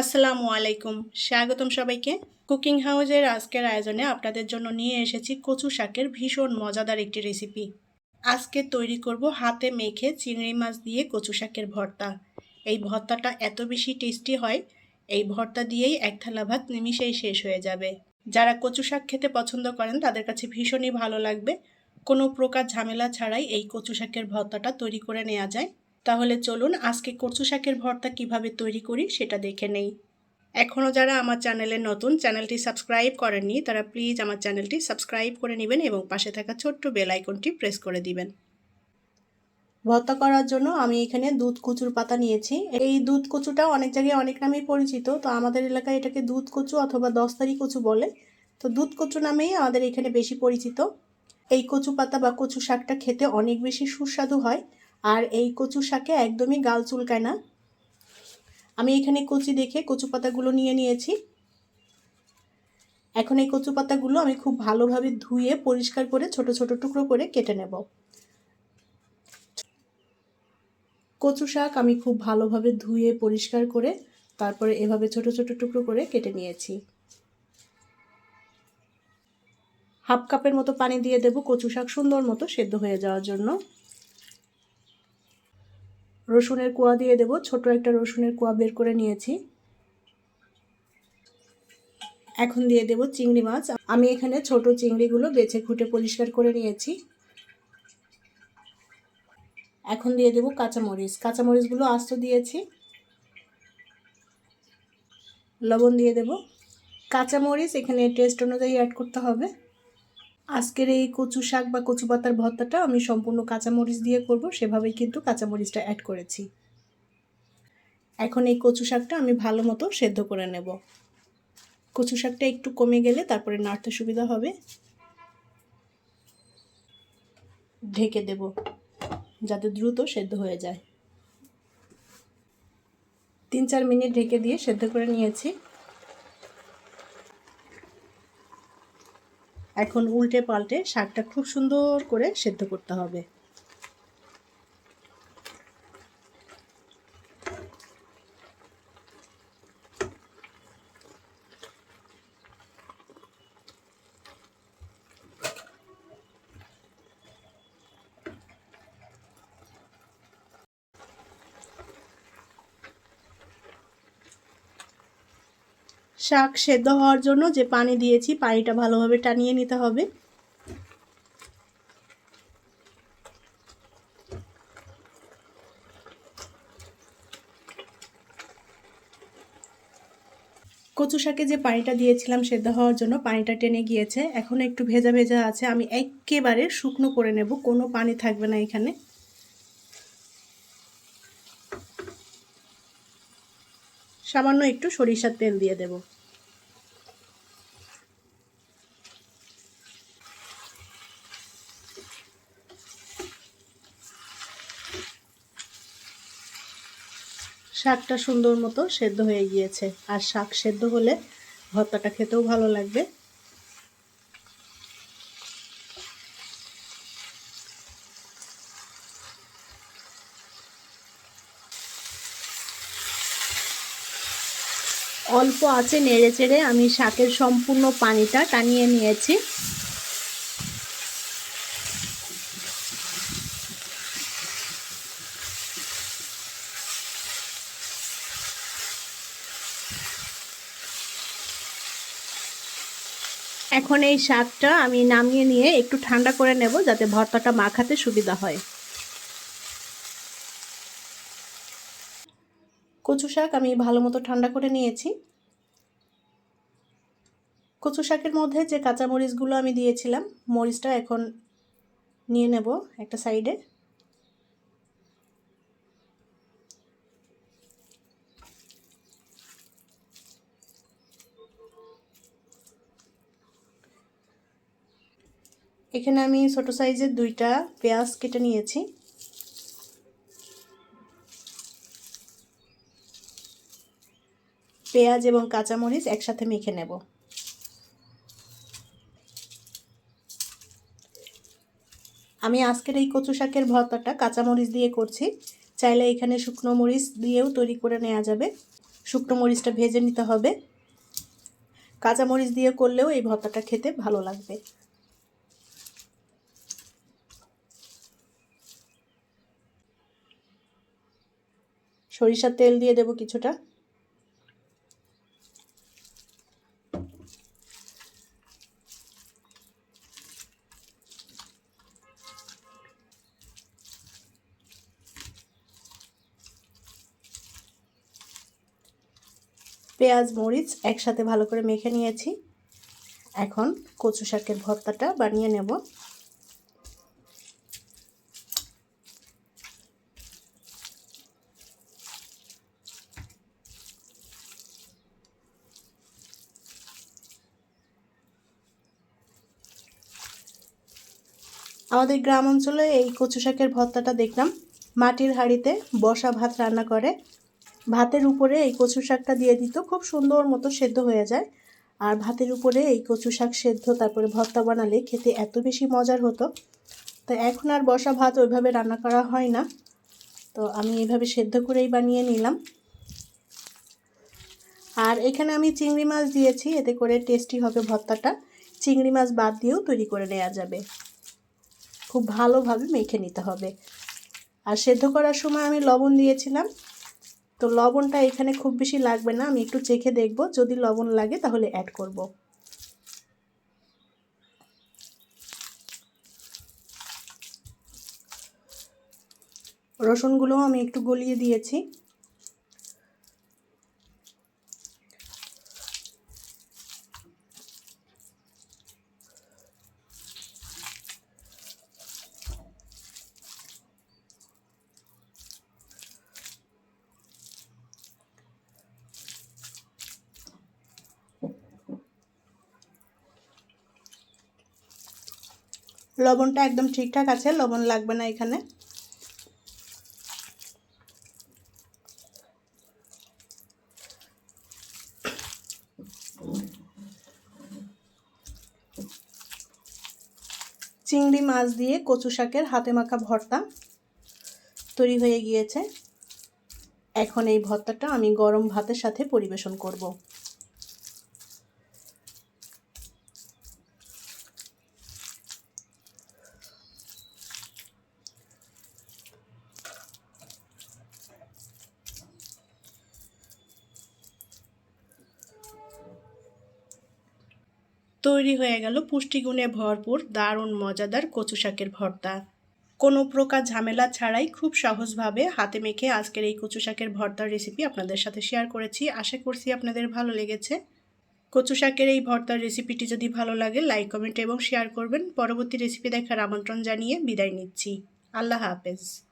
আসসালামু আলাইকুম। স্বাগতম সবাইকে। কুকিং হাউসের আজকের আয়োজনে আপনাদের জন্য নিয়ে এসেছি কচু শাকের ভীষণ মজাদার একটি রেসিপি। আজকে তৈরি করব হাতে মেখে চিংড়ি মাছ দিয়ে কচু শাকের ভর্তা। এই ভর্তাটা এত বেশি টেস্টি হয়, এই ভর্তা দিয়েই এক থালা ভাত নিমিশেই শেষ হয়ে যাবে। যারা কচু শাক খেতে পছন্দ করেন, তাদের কাছে ভীষণই ভালো লাগবে। কোনো প্রকার ঝামেলা ছাড়াই এই কচু শাকের ভর্তাটা তৈরি করে নেওয়া যায়। তাহলে চলুন আজকে কচু শাকের ভর্তা কীভাবে তৈরি করি সেটা দেখে নেই। এখনও যারা আমার চ্যানেলে নতুন, চ্যানেলটি সাবস্ক্রাইব করেননি, তারা প্লিজ আমার চ্যানেলটি সাবস্ক্রাইব করে নেবেন এবং পাশে থাকা ছোট্ট বেল আইকনটি প্রেস করে দিবেন। ভর্তা করার জন্য আমি এখানে দুধ কচুর পাতা নিয়েছি। এই দুধ কচুটা অনেক জায়গায় অনেক নামেই পরিচিত, তো আমাদের এলাকায় এটাকে দুধ কচু অথবা দস্তারি কচু বলে। তো দুধ কচু নামেই আমাদের এখানে বেশি পরিচিত। এই কচু পাতা বা কচু শাকটা খেতে অনেক বেশি সুস্বাদু হয়। আর এই কচু শাকে একদমই গাল চুলকায় না। আমি এখানে কচি দেখে কচু পাতাগুলো নিয়ে নিয়েছি। এখন এই কচু পাতাগুলো আমি খুব ভালোভাবে ধুয়ে পরিষ্কার করে ছোট ছোট টুকরো করে কেটে নেব। কচু শাক আমি খুব ভালোভাবে ধুয়ে পরিষ্কার করে তারপরে এভাবে ছোট ছোট টুকরো করে কেটে নিয়েছি। হাফ কাপের মতো পানি দিয়ে দেব কচু শাক সুন্দর মতো সেদ্ধ হয়ে যাওয়ার জন্য। রসুনের কোয়া দিয়ে দেব। ছোট একটা রসুনের কোয়া বের করে নিয়েছি। এখন দিয়ে দেব চিংড়ি মাছ। আমি এখানে ছোট চিংড়িগুলো বেছে খুঁটে পরিষ্কার করে নিয়েছি। এখন দিয়ে দেব কাঁচামরিচ। কাঁচামরিচগুলো আস্ত দিয়েছি। লবণ দিয়ে দেব। কাঁচামরিচ এখানে টেস্ট অনুযায়ী অ্যাড করতে হবে। আজকের এই কচু শাক বা কচু পাতার ভর্তাটা আমি সম্পূর্ণ কাঁচামরিচ দিয়ে করব, সেভাবেই কিন্তু কাঁচামরিচটা অ্যাড করেছি। এখন এই কচু শাকটা আমি ভালো মতো সেদ্ধ করে নেব। কচু শাকটা একটু কমে গেলে তারপরে নাড়তে সুবিধা হবে। ঢেকে দেব, যাতে দ্রুত সেদ্ধ হয়ে যায়। তিন চার মিনিট ঢেকে দিয়ে সেদ্ধ করে নিয়েছি। এখন উল্টে পাল্টে শাকটা খুব সুন্দর করে সেদ্ধ করতে হবে। শাক সেদ্ধ হওয়ার জন্য যে পানি দিয়েছি, পানিটা ভালোভাবে টানিয়ে নিতে হবে। কচু শাকে যে পানিটা দিয়েছিলাম সেদ্ধ হওয়ার জন্য, পানিটা টেনে গিয়েছে। এখন একটু ভেজা ভেজা আছে, আমি একেবারে শুকনো করে নেব, কোনো পানি থাকবে না এখানে। সামান্য একটু সরিষার তেল দিয়ে দেব। শাকটা সুন্দর মতো সেদ্ধ হয়ে গিয়েছে। আর শাক সেদ্ধ হলে ভর্তাটা খেতেও ভালো লাগবে। অল্প আছে নেড়ে চেড়ে আমি শাকের সম্পূর্ণ পানিটা টানিয়ে নিয়েছি। এখন এই শাকটা আমি নামিয়ে নিয়ে একটু ঠান্ডা করে নেব যাতে ভর্তাটা মাখাতে সুবিধা হয়। কচু শাক আমি ভালো মতো ঠান্ডা করে নিয়েছি। কচু শাকের মধ্যে যে কাঁচা মরিচগুলো আমি দিয়েছিলাম, মরিচটা এখন নিয়ে নেব একটা সাইডে। এখানে আমি ছোট সাইজের দুইটা পেঁয়াজ কেটে নিয়েছি। পেঁয়াজ এবং কাঁচামরিচ একসাথে মেখে নেব। আমি আজকের এই কচু শাকের ভর্তাটা কাঁচামরিচ দিয়ে করছি। চাইলে এখানে শুকনো মরিচ দিয়েও তৈরি করে নেওয়া যাবে। শুকনো মরিচটা ভেজে নিতে হবে। কাঁচামরিচ দিয়ে করলেও এই ভর্তাটা খেতে ভালো লাগবে। সরিষার তেল দিয়ে দেব কিছুটা। পেঁয়াজ, মরিচ একসাথে ভালো করে মেখে নিয়েছি। এখন কচু শাকের ভর্তাটা বানিয়ে নেব। আমাদের গ্রাম অঞ্চলে এই কচু শাকের ভর্তাটা দেখলাম। মাটির হাঁড়িতে বসা ভাত রান্না করে। ভাতের উপরে এই কচু শাকটা দিয়ে দিত, খুব সুন্দর মতো সেদ্ধ হয়ে যায়। আর ভাতের উপরে এই কচু শাক সেদ্ধ, তারপরে ভর্তা বানালে খেতে এত বেশি মজার হতো। তো এখন আর বসা ভাত ওইভাবে রান্না করা হয় না। তো আমি এইভাবে সেদ্ধ করেই বানিয়ে নিলাম। আর এখানে আমি চিংড়ি মাছ দিয়েছি, এতে করে টেস্টি হবে ভর্তাটা। চিংড়ি মাছ বাদ দিয়েও তৈরি করে নেওয়া যাবে। খুব ভালোভাবে মেখে নিতে হবে। আর সেদ্ধ করার সময় আমি লবণ দিয়েছিলাম। তো লবণটা এখানে খুব বেশি লাগবে না, আমি একটু চেখে দেখব। যদি লবণ লাগে তাহলে অ্যাড করব। রসুনগুলোও আমি একটু গলিয়ে দিয়েছি। লবণটা একদম ঠিকঠাক আছে, লবণ লাগবে না এখানে। চিংড়ি মাছ দিয়ে কচু শাকের হাতে মাখা ভর্তা তৈরি হয়ে গিয়েছে। এখন এই ভর্তাটা আমি গরম ভাতের সাথে পরিবেশন করব। তৈরি হয়ে গেল পুষ্টিগুণে ভরপুর, দারুণ, মজাদার কচু শাকের ভর্তা। কোনো প্রকার ঝামেলা ছাড়াই খুব সহজভাবে হাতে মেখে আজকের এই কচু শাকের ভর্তার রেসিপি আপনাদের সাথে শেয়ার করেছি। আশা করছি আপনাদের ভালো লেগেছে। কচু শাকের এই ভর্তার রেসিপিটি যদি ভালো লাগে লাইক কমেন্ট এবং শেয়ার করবেন। পরবর্তী রেসিপি দেখার আমন্ত্রণ জানিয়ে বিদায় নিচ্ছি। আল্লাহ হাফেজ।